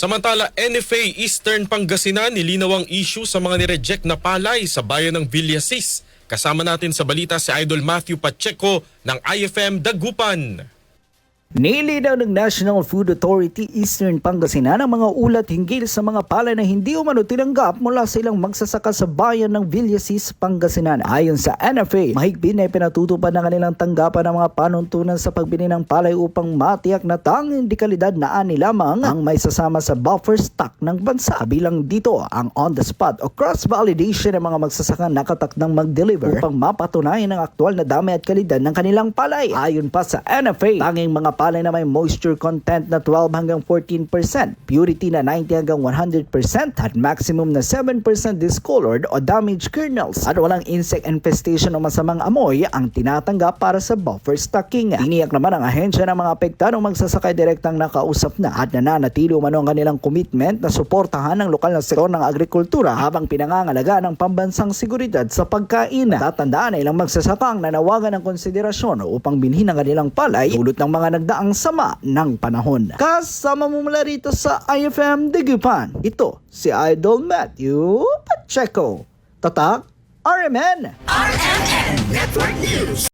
Samantala, NFA Eastern Pangasinan nilinaw ang issue sa mga nireject na palay sa bayan ng Villasis. Kasama natin sa balita si Idol Matthew Pacheco ng IFM Dagupan. Nilinaw ng National Food Authority Eastern Pangasinan ang mga ulat hinggil sa mga palay na hindi umano tinanggap mula sa ilang magsasaka sa bayan ng Villasis, Pangasinan. Ayon sa NFA, mahigpit na ipinatutupad ng kanilang tanggapan ng mga panuntunan sa pagbili ng palay upang matiyak na tanging dekalidad na ani lamang ang may sasama sa buffer stock ng bansa. Bilang dito ang on-the-spot o cross-validation ng mga magsasaka nakatakdang mag-deliver upang mapatunayan ang aktual na dami at kalidad ng kanilang palay. Ayon pa sa NFA, tanging mga palay na may moisture content na 12 hanggang 14%, purity na 90 hanggang 100% at maximum na 7% discolored o damaged kernels at walang insect infestation o masamang amoy ang tinatanggap para sa buffer stocking. Tiniyak naman ang ahensya ng mga apektadong magsasakay direktang nakausap na at nananatili umano ang kanilang commitment na suportahan ang lokal na sektor ng agrikultura habang pinangangalaga ng pambansang seguridad sa pagkain. Tatandaan na ilang magsasaka ang nanawagan ng konsiderasyon upang binhin ang kanilang palay dulot ng mga nagdaang sama ng panahon. Kasama mo mula rito sa IFM Digupan. Ito si Idol Matthew Pacheco. Tatak RMN! RMN Network News.